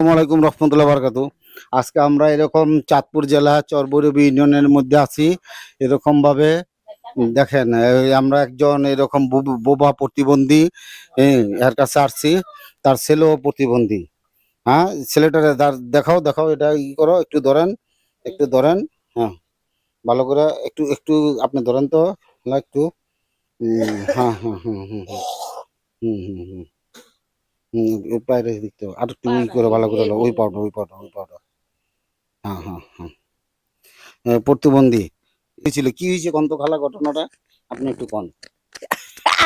আসসালামু আলাইকুম রহমতুল্লাহ বারকাতু। আজকে আমরা এরকম চাঁদপুর জেলা চরবরবি ইউনিয়নের মধ্যে আছি। এরকম ভাবে দেখেন আমরা একজন এরকম বোবা প্রতিবন্ধী হ্যাঁ, এর কাছে আসছি। তার ছেলেও প্রতিবন্ধী। হ্যাঁ ছেলেটারে দেখাও দেখাও এটা ই করো একটু ধরেন একটু ধরেন হ্যাঁ। ভালো করে একটু একটু আপনি ধরেন তো একটু। হ্যাঁ হ্যাঁ হ্যাঁ হুম হুম হুম হুম আর একটু ই করে ভালো করে ওই পাউডার ওই পাউডার ওই পাউডার। হ্যাঁ হ্যাঁ হ্যাঁ। প্রতিবন্ধী। হয়েছিল কি হয়েছে কোন তো খালা ঘটনাটা? আপনি একটু কন।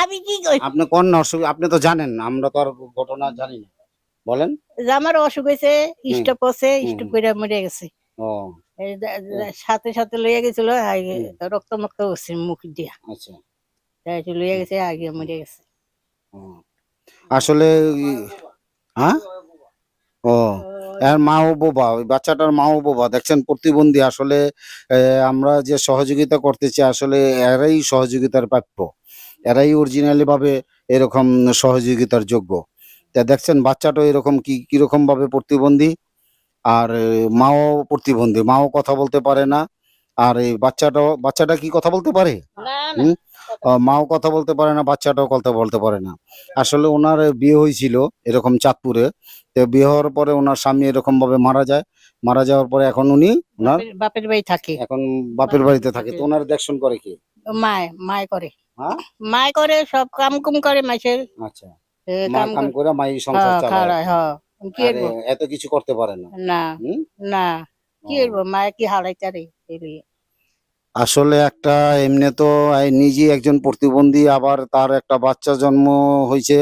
আমি কি করি আপনি কোন না অসুখ আপনি তো জানেন আমরা তো আর ঘটনা জানি না। বলেন। যে আমার অসুখ হয়েছে স্টপ আছে। স্টপ করে মরে গেছে। ও। সাথে সাথে লইয়া গেছিল রক্ত মক্ত হচ্ছে মুখ দিয়া। আচ্ছা। লইয়া গেছে আগে মরে গেছে। ও। আসলে হ্যাঁ? ও এর মা ও বোবা ওই বাচ্চাটার মা ও বোবা। দেখছেন প্রতিবন্ধী আসলে আমরা যে সহযোগিতা করতেছি আসলে এরাই সহযোগিতার প্রাপ্য এরাই অরিজিনালি ভাবে এরকম সহযোগিতার যোগ্য। তা দেখছেন বাচ্চাটা এরকম কি কীরকম ভাবে প্রতিবন্ধী? আর মাও প্রতিবন্ধী মাও কথা বলতে পারে না। আর এই বাচ্চাটাও বাচ্চাটা কি কথা বলতে পারে? না। হুম? মাও কথা বলতে পারে না বাচ্চাটাও কথা বলতে পারে না। আসলে ওনার বিয়ে হয়েছিল এরকম চাঁদপুরে। তো বিয়ে হওয়ার পরে ওনার স্বামী এরকম ভাবে মারা যায়। মারা যাওয়ার পরে এখন উনি ওনার বাপের- বাড়ি থাকে। এখন বাপের বাড়িতে থাকে। তো ওনার দেখশন করে কি? মায় মায় করে। হ্যাঁ? মায় করে সব কাম কুম করে মাসের আচ্ছা। মা কাম কাম করে মাই সংসার হ্যাঁ, চালায়। হ্যাঁ। আর এত কিছু করতে পারে না। না না। কি। করব? মায় কি হারাইতে রে। আসলে একটা এমনি তো নিজেই একজন প্রতিবন্ধী আবার তার একটা বাচ্চা জন্ম হয়েছে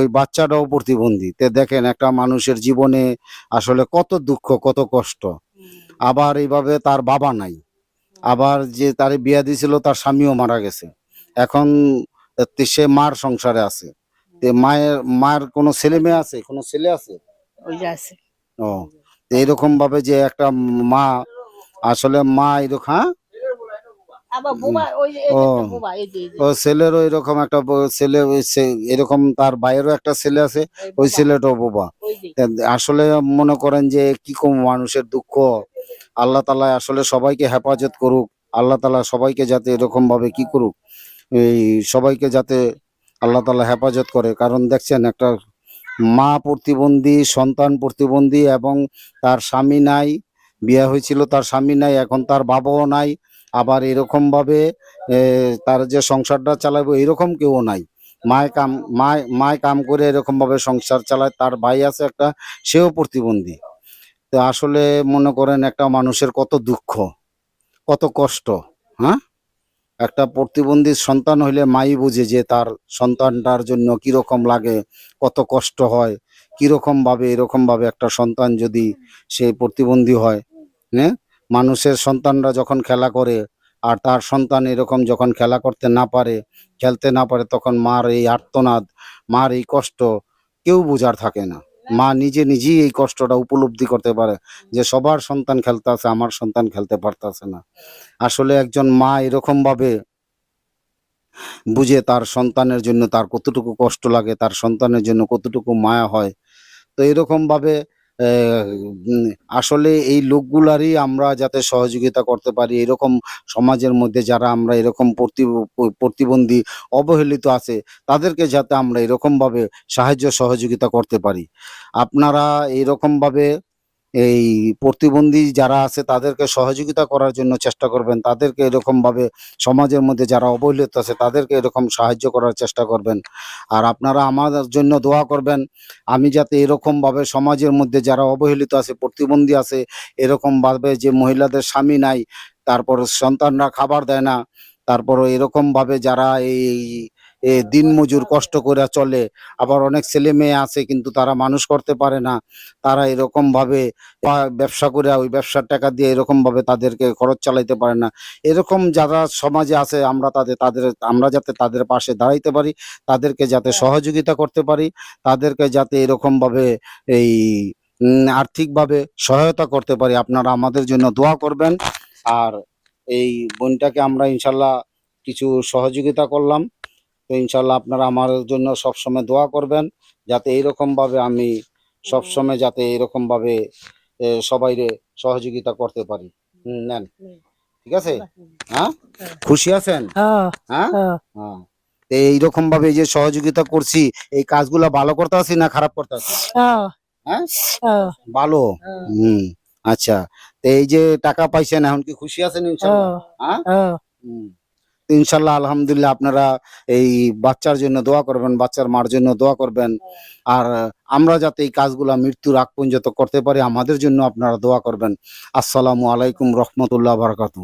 ওই বাচ্চাটাও প্রতিবন্ধী। তে দেখেন একটা মানুষের জীবনে আসলে কত দুঃখ কত কষ্ট। আবার এইভাবে তার বাবা নাই। আবার যে তার বিয়া দিয়েছিল তার স্বামীও মারা গেছে। এখন সে মার সংসারে আছে। তে মায়ের মায়ের কোনো ছেলে মেয়ে আছে? কোনো ছেলে আছে? ও তো এরকম ভাবে যে একটা মা আসলে মা এরকম হ্যাঁ আবার বোবা ওই যে এই যে ও। ছেলেরও এরকম একটা ছেলে এরকম তার একটা ছেলে আছে ওই ছেলেটাও বোবা। আসলে মনে করেন যে কি কম মানুষের দুঃখ। আল্লাহ তালা আসলে সবাইকে হেফাজত করুক। আল্লাহ তালা সবাইকে যাতে এরকম ভাবে কি করুক। এই সবাইকে যাতে আল্লাহ তালা হেফাজত করে। কারণ দেখছেন একটা মা প্রতিবন্ধী সন্তান প্রতিবন্ধী এবং তার স্বামী নাই বিয়ে হয়েছিল তার স্বামী নাই এখন তার বাবাও নাই। আবার এরকম ভাবে তার যে সংসারটা চালাবো এরকম কেউ নাই। মায় কাম, মায় মায় কাম করে এরকম ভাবে সংসার চালায়, তার ভাই আছে একটা, সেও প্রতিবন্ধী। তো আসলে মনে করেন একটা মানুষের কত দুঃখ, কত কষ্ট হ্যাঁ? একটা প্রতিবন্ধী সন্তান হইলে মাই বুঝে যে তার সন্তানটার জন্য কীরকম লাগে, কত কষ্ট হয়, কীরকম ভাবে, এরকম ভাবে একটা সন্তান যদি সে প্রতিবন্ধী হয় হ্যাঁ মানুষের সন্তানরা যখন খেলা করে আর তার সন্তান এরকম যখন খেলা করতে না পারে খেলতে না পারে তখন মার এই আর্তনাদ মার এই কষ্ট কেউ বোঝার থাকে না। মা নিজে নিজেই এই কষ্টটা উপলব্ধি করতে পারে যে সবার সন্তান খেলতে আছে আমার সন্তান খেলতে পারতেছে না। আসলে একজন মা এরকম ভাবে বুঝে তার সন্তানের জন্য তার কতটুকু কষ্ট লাগে তার সন্তানের জন্য কতটুকু মায়া হয় তো এরকম ভাবে আহ, উম, আসলে এই লোকগুলারই আমরা যাতে সহযোগিতা করতে পারি, এরকম সমাজের মধ্যে যারা আমরা এরকম প্রতি- প্রতিবন্ধী অবহেলিত আছে, তাদেরকে যাতে আমরা এরকমভাবে সাহায্য সহযোগিতা করতে পারি। আপনারা এরকম ভাবে এই প্রতিবন্ধী যারা আছে, তাদেরকে সহযোগিতা করার জন্য চেষ্টা করবেন। তাদেরকে এরকমভাবে সমাজের মধ্যে যারা অবহেলিত আছে, তাদেরকে এরকম সাহায্য করার চেষ্টা করবেন। আর আপনারা আমাদের জন্য দোয়া করবেন, আমি যাতে এরকমভাবে সমাজের মধ্যে যারা অবহেলিত আছে, প্রতিবন্ধী আছে, এরকমভাবে যে মহিলাদের স্বামী নাই, তারপর সন্তানরা খাবার দেয় না তারপর এরকমভাবে যারা এই দিনমজুর কষ্ট করে চলে। আবার অনেক ছেলে মেয়ে আছে কিন্তু তারা মানুষ করতে পারে না। তারা এরকম ভাবে ব্যবসা করে ওই ব্যবসার টাকা দিয়ে এরকম ভাবে তাদেরকে খরচ চালাইতে পারে না। এরকম যারা সমাজে আছে আমরা তাদের তাদের আমরা যাতে তাদের পাশে দাঁড়াইতে পারি তাদেরকে যাতে সহযোগিতা করতে পারি তাদেরকে যাতে এরকম ভাবে এই আর্থিকভাবে সহায়তা করতে পারি আপনারা আমাদের জন্য দোয়া করবেন। আর এই বোনটাকে আমরা ইনশাল্লাহ কিছু সহযোগিতা করলাম। ইনশাল্লাহ আপনারা আমার জন্য সবসময় দোয়া করবেন যাতে এইরকম ভাবে আমি সবসময় যাতে এরকম ভাবে এ, সবাইরে সহযোগিতা করতে পারি। নেন। ঠিক আছে? হ্যাঁ? খুশি আছেন? হ্যাঁ। হ্যাঁ? হ্যাঁ। হ্যাঁ। এইরকম ভাবে যে সহযোগিতা করছি এই কাজগুলা ভালো করতে আছি না খারাপ করতে আছি হ্যাঁ? ভালো? হুম আচ্ছা। তো এই যে টাকা পাইছেন এখন কি খুশি আছেন ইনশাল্লাহ হ্যাঁ। হুম। ইনশাল্লাহ, আলহামদুলিল্লাহ আপনারা এই বাচ্চার জন্য দোয়া করবেন, বাচ্চার মার জন্য দোয়া করবেন। আর আমরা যাতে এই কাজগুলা মৃত্যুর আগ পর্যন্ত করতে পারি, আমাদের জন্য আপনারা দোয়া করবেন। আসসালামু আলাইকুম রহমতুল্লাহ বারাকাতু